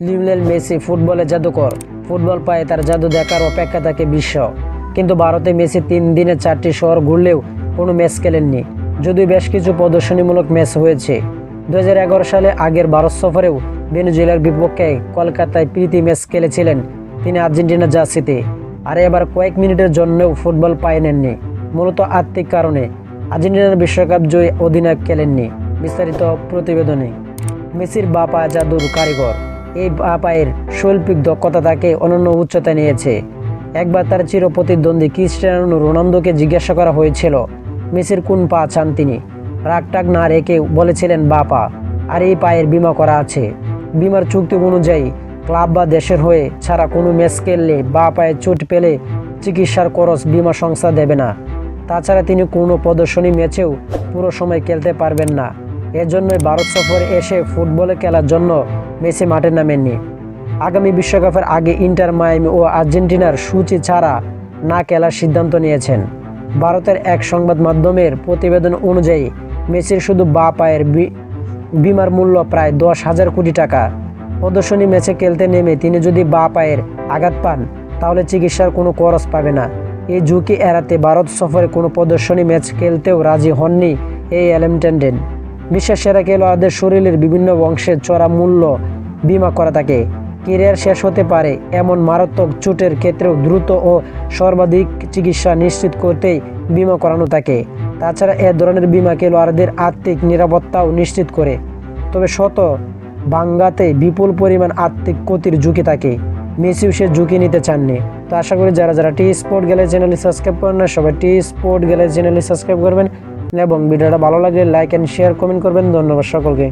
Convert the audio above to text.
Lionel Messi ফুটবলে জাদুকর। Football পায়ে তার জাদু দেখার অপেক্ষা থাকে বিশ্ব। কিন্তু ভারতে মেসি তিন দিনে চারটি শহর ঘুরলেও কোনো ম্যাচ খেলেননি। যদিও বেশ কিছু প্রদর্শনীমূলক ম্যাচ হয়েছে। দু হাজার এগারো সালে আগের ভারত সফরেও ভেনেজুয়েলার বিপক্ষে কলকাতায় প্রীতি ম্যাচ খেলেছিলেন তিনি আর্জেন্টিনা জার্সিতে। আর এবার কয়েক মিনিটের জন্যও ফুটবল পায়ে নেননি। মূলত আর্থিক কারণে আর্জেন্টিনার বিশ্বকাপ জয়ী অধিনায়ক খেলেননি। বিস্তারিত প্রতিবেদনে। মেসির বা পা জাদুর কারিগর। এই পায়ের শৈল্পিক দক্ষতা তাকে অনন্য উচ্চতায় নিয়েছে। একবার তার চির প্রতিদ্বন্দ্বী ক্রিস্টিয়ানো রোনালদোকে জিজ্ঞাসা করা হয়েছিল, মেসির কোন পা চান তিনি? রাগটাগ না রেখে বলেছিলেন বা পা আর এই পায়ের বিমা করা আছে। বিমার চুক্তি অনুযায়ী ক্লাব বা দেশের হয়ে ছাড়া কোনো ম্যাচ খেললে বা পায়ে চোট পেলে চিকিৎসার খরচ বিমা সংস্থা দেবে না। তাছাড়া তিনি কোনো প্রদর্শনী ম্যাচেও পুরো সময় খেলতে পারবেন না। এজন্যই ভারত সফরে এসে ফুটবলে খেলার জন্য মেসি মাঠে নামেননি। আগামী বিশ্বকাপের আগে ইন্টার মায়ামি ও আর্জেন্টিনার সূচি ছাড়া না খেলার সিদ্ধান্ত নিয়েছেন। ভারতের এক সংবাদ মাধ্যমের প্রতিবেদন অনুযায়ী, মেসির শুধু বা পায়ের বিমার মূল্য প্রায় দশ হাজার কোটি টাকা। প্রদর্শনী ম্যাচে খেলতে নেমে তিনি যদি বা পায়ের আঘাত পান, তাহলে চিকিৎসার কোনো খরচ পাবে না। এই ঝুঁকি এড়াতে ভারত সফরে কোনো প্রদর্শনী ম্যাচ খেলতেও রাজি হননি এই অ্যালেমটেন্ডেন বিশ্বের সেরা খেলোয়াড়দের শরীরের বিভিন্ন অংশের চড়া মূল্য বিমা করা থাকে। কেরিয়ার শেষ হতে পারে এমন মারাত্মক চোটের ক্ষেত্রেও দ্রুত ও সর্বাধিক চিকিৎসা নিশ্চিত করতেই বিমা করানো থাকে। তাছাড়া এ ধরনের বিমা খেলোয়াড়দের আর্থিক নিরাপত্তাও নিশ্চিত করে। তবে শত বাঙ্গাতে বিপুল পরিমাণ আর্থিক ক্ষতির ঝুঁকি থাকে। মেসিও সে ঝুঁকি নিতে চাননি। তো আশা করি যারা যারা টি স্পোর্ট গ্যালারি চ্যানেলটি সাবস্ক্রাইব করেন না, সবাই টি স্পোর্ট গ্যালারি চ্যানেলটি সাবস্ক্রাইব করবেন। এবং ভিডিওটা ভালো লাগে লাইক অ্যান্ড শেয়ার কমেন্ট করবেন। ধন্যবাদ সকলকে।